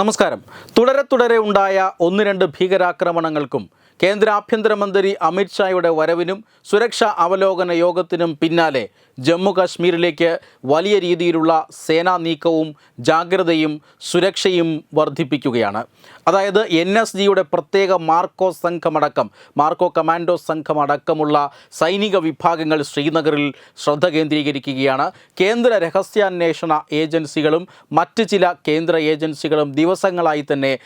നമസ്കാരം. തുടരെ തുടരെ ഉണ്ടായ ഒന്ന് രണ്ട് ഭീകരാക്രമണങ്ങൾക്കും കേന്ദ്ര ആഭ്യന്തരമന്ത്രി അമിത്ഷായുടെ വരവിനും സുരക്ഷാ അവലോകന യോഗത്തിനും പിന്നാലെ ജമ്മു കാശ്മീരിലേക്ക് വലിയ രീതിയിലുള്ള സേനാ നീക്കവും ജാഗ്രതയും സുരക്ഷയും വർദ്ധിപ്പിക്കുകയാണ്. അതായത് എൻ എസ് ജിയുടെ പ്രത്യേക മാർക്കോ സംഘമടക്കം മാർക്കോ കമാൻഡോ സംഘമടക്കമുള്ള സൈനിക വിഭാഗങ്ങൾ ശ്രീനഗറിൽ ശ്രദ്ധ കേന്ദ്രീകരിക്കുകയാണ്. കേന്ദ്ര രഹസ്യാന്വേഷണ ഏജൻസികളും മറ്റ് ചില കേന്ദ്ര ഏജൻസികളും ദിവസങ്ങളായി തന്നെ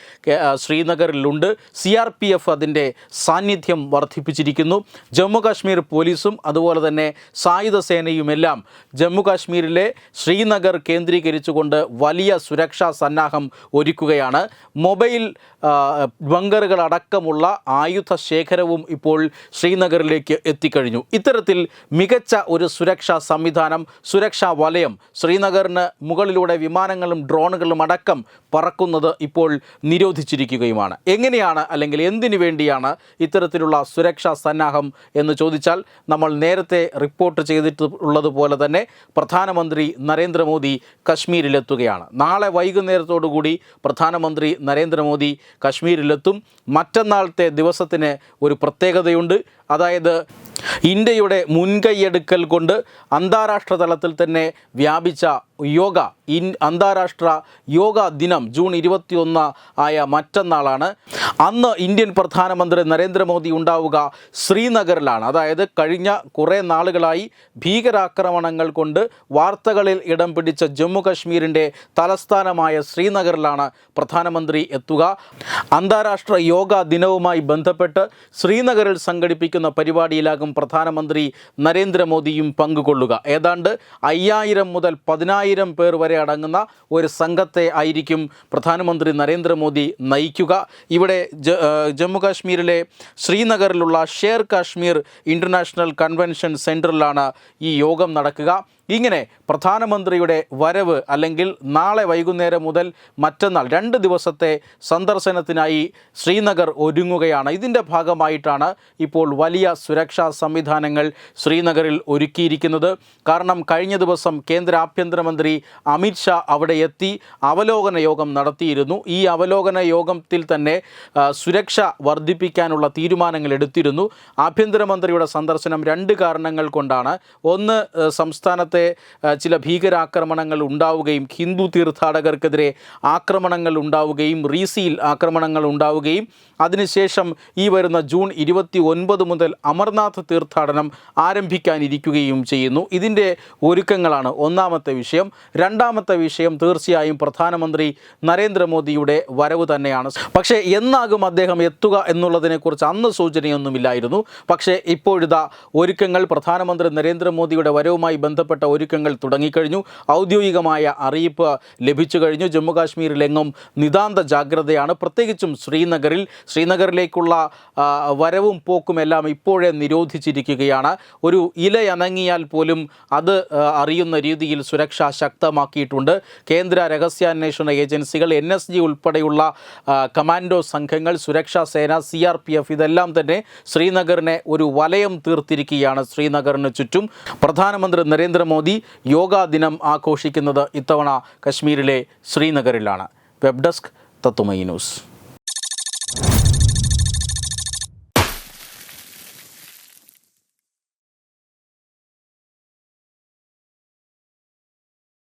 ശ്രീനഗറിലുണ്ട്. സി ആർ പി എഫ് അതിന്റെ സാന്നിധ്യം വർദ്ധിപ്പിച്ചിരിക്കുന്നു. ജമ്മു കാശ്മീർ പോലീസും അതുപോലെ തന്നെ സായുധ സേനയുമെല്ലാം ജമ്മു കാശ്മീരിലെ ശ്രീനഗർ കേന്ദ്രീകരിച്ചുകൊണ്ട് വലിയ സുരക്ഷാ സന്നാഹം ഒരുക്കുകയാണ്. മൊബൈൽ ബങ്കറുകളടക്കമുള്ള ആയുധ ശേഖരവും ഇപ്പോൾ ശ്രീനഗറിലേക്ക് എത്തിക്കഴിഞ്ഞു. ഇത്തരത്തിൽ മികച്ച ഒരു സുരക്ഷാ സംവിധാനം സുരക്ഷാ വലയം ശ്രീനഗറിന് മുകളിലൂടെ വിമാനങ്ങളും ഡ്രോണുകളും അടക്കം പറക്കുന്നത് ഇപ്പോൾ നിരോധിച്ചിരിക്കുകയുമാണ്. എങ്ങനെയാണ് അല്ലെങ്കിൽ എന്തിനു വേണ്ടിയാണ് ഇത്തരത്തിലുള്ള സുരക്ഷാ സന്നാഹം എന്ന് ചോദിച്ചാൽ നമ്മൾ നേരത്തെ റിപ്പോർട്ട് ചെയ്തിട്ടുള്ളതുപോലെ തന്നെ പ്രധാനമന്ത്രി നരേന്ദ്രമോദി കശ്മീരിലെത്തുകയാണ്. നാളെ വൈകുന്നേരത്തോടുകൂടി പ്രധാനമന്ത്രി നരേന്ദ്രമോദി കശ്മീരിലെത്തും. മറ്റന്നാളത്തെ ദിവസത്തിന് ഒരു പ്രത്യേകതയുണ്ട്. അതായത് ഇന്ത്യയുടെ മുൻകൈയെടുക്കൽ കൊണ്ട് അന്താരാഷ്ട്ര തലത്തിൽ തന്നെ വ്യാപിച്ച യോഗ ഇൻ അന്താരാഷ്ട്ര യോഗ ദിനം ജൂൺ ഇരുപത്തിയൊന്ന് ആയ മറ്റന്നാളാണ്. അന്ന് ഇന്ത്യൻ പ്രധാനമന്ത്രി നരേന്ദ്രമോദി ഉണ്ടാവുക ശ്രീനഗറിലാണ്. അതായത് കഴിഞ്ഞ കുറേ നാളുകളായി ഭീകരാക്രമണങ്ങൾ കൊണ്ട് വാർത്തകളിൽ ഇടം പിടിച്ച ജമ്മു കശ്മീരിന്റെ തലസ്ഥാനമായ ശ്രീനഗറിലാണ് പ്രധാനമന്ത്രി എത്തുക. അന്താരാഷ്ട്ര യോഗ ദിനവുമായി ബന്ധപ്പെട്ട് ശ്രീനഗറിൽ സംഘടിപ്പിക്കുന്ന പരിപാടിയിലാകും പ്രധാനമന്ത്രി നരേന്ദ്രമോദിയും പങ്കുകൊള്ളുക. ഏതാണ്ട് അയ്യായിരം മുതൽ പതിനായിരം പേർ വരെ അടങ്ങുന്ന ഒരു സംഘത്തെ ആയിരിക്കും പ്രധാനമന്ത്രി നരേന്ദ്രമോദി നയിക്കുക. ഇവിടെ ജമ്മു കാശ്മീരിലെ ശ്രീനഗറിലുള്ള ഷെയർ കാശ്മീർ ഇന്റർനാഷണൽ കൺവെൻഷൻ സെന്ററിലാണ് ഈ യോഗം നടക്കുക. ഇങ്ങനെ പ്രധാനമന്ത്രിയുടെ വരവ് അല്ലെങ്കിൽ നാളെ വൈകുന്നേരം മുതൽ മറ്റന്നാൾ രണ്ട് ദിവസത്തെ സന്ദർശനത്തിനായി ശ്രീനഗർ ഒരുങ്ങുകയാണ്. ഇതിന്റെ ഭാഗമായിട്ടാണ് ഇപ്പോൾ വലിയ സുരക്ഷാ സംവിധാനങ്ങൾ ശ്രീനഗറിൽ ഒരുക്കിയിരിക്കുന്നത്. കാരണം കഴിഞ്ഞ ദിവസം കേന്ദ്ര ആഭ്യന്തരമന്ത്രി അമിത്ഷാ അവിടെ എത്തി അവലോകന യോഗം നടത്തിയിരുന്നു. ഈ അവലോകന യോഗത്തിൽ തന്നെ സുരക്ഷ വർദ്ധിപ്പിക്കാനുള്ള തീരുമാനങ്ങൾ എടുത്തിരുന്നു. ആഭ്യന്തരമന്ത്രിയുടെ സന്ദർശനം രണ്ട് കാരണങ്ങൾ കൊണ്ടാണ്. ഒന്ന് സംസ്ഥാനത്തെ ഏഹ്, ചില ഭീകരാക്രമണങ്ങൾ ഉണ്ടാവുകയും ഹിന്ദു തീർത്ഥാടകർക്കെതിരെ ആക്രമണങ്ങൾ ഉണ്ടാവുകയും റീസിയിൽ ആക്രമണങ്ങൾ ഉണ്ടാവുകയും അതിനുശേഷം ഈ വരുന്ന ജൂൺ ഇരുപത്തി ഒൻപത് മുതൽ അമർനാഥ് തീർത്ഥാടനം ആരംഭിക്കാനിരിക്കുകയും ചെയ്യുന്നു. ഇതിന്റെ ഒരുക്കങ്ങളാണ് ഒന്നാമത്തെ വിഷയം. രണ്ടാമത്തെ വിഷയം തീർച്ചയായും പ്രധാനമന്ത്രി നരേന്ദ്രമോദിയുടെ വരവ് തന്നെയാണ്. പക്ഷേ എന്നാകും അദ്ദേഹം എത്തുക എന്നുള്ളതിനെക്കുറിച്ച് അന്ന് സൂചനയൊന്നുമില്ലായിരുന്നു. പക്ഷേ ഇപ്പോഴിതാ ഒരുക്കങ്ങൾ പ്രധാനമന്ത്രി നരേന്ദ്രമോദിയുടെ വരവുമായി ബന്ധപ്പെട്ട ഒരുക്കങ്ങൾ തുടങ്ങിക്കഴിഞ്ഞു. ഔദ്യോഗികമായ അറിയിപ്പ് ലഭിച്ചു കഴിഞ്ഞു. ജമ്മു കാശ്മീരിലെങ്ങും നിതാന്ത ജാഗ്രതയാണ്. പ്രത്യേകിച്ചും ശ്രീനഗറിൽ ശ്രീനഗറിലേക്കുള്ള വരവും പോക്കും എല്ലാം ഇപ്പോഴേ നിരോധിച്ചിരിക്കുകയാണ്. ഒരു ഇലയനങ്ങിയാൽ പോലും അത് അറിയുന്ന രീതിയിൽ സുരക്ഷ ശക്തമാക്കിയിട്ടുണ്ട്. കേന്ദ്ര രഹസ്യാന്വേഷണ ഏജൻസികൾ എൻ എസ് ജി ഉൾപ്പെടെയുള്ള കമാൻഡോ സംഘങ്ങൾ സുരക്ഷാ സേന സി ആർ പി എഫ് ഇതെല്ലാം തന്നെ ശ്രീനഗറിനെ ഒരു വലയം തീർത്തിരിക്കുകയാണ് ശ്രീനഗറിന് ചുറ്റും. പ്രധാനമന്ത്രി നരേന്ദ്രമോദി യോഗാ ദിനം ആഘോഷിക്കുന്നത് ഇത്തവണ കശ്മീരിലെ ശ്രീനഗറിലാണ്. വെബ് ഡെസ്ക് തത്തുമൈ ന്യൂസ്.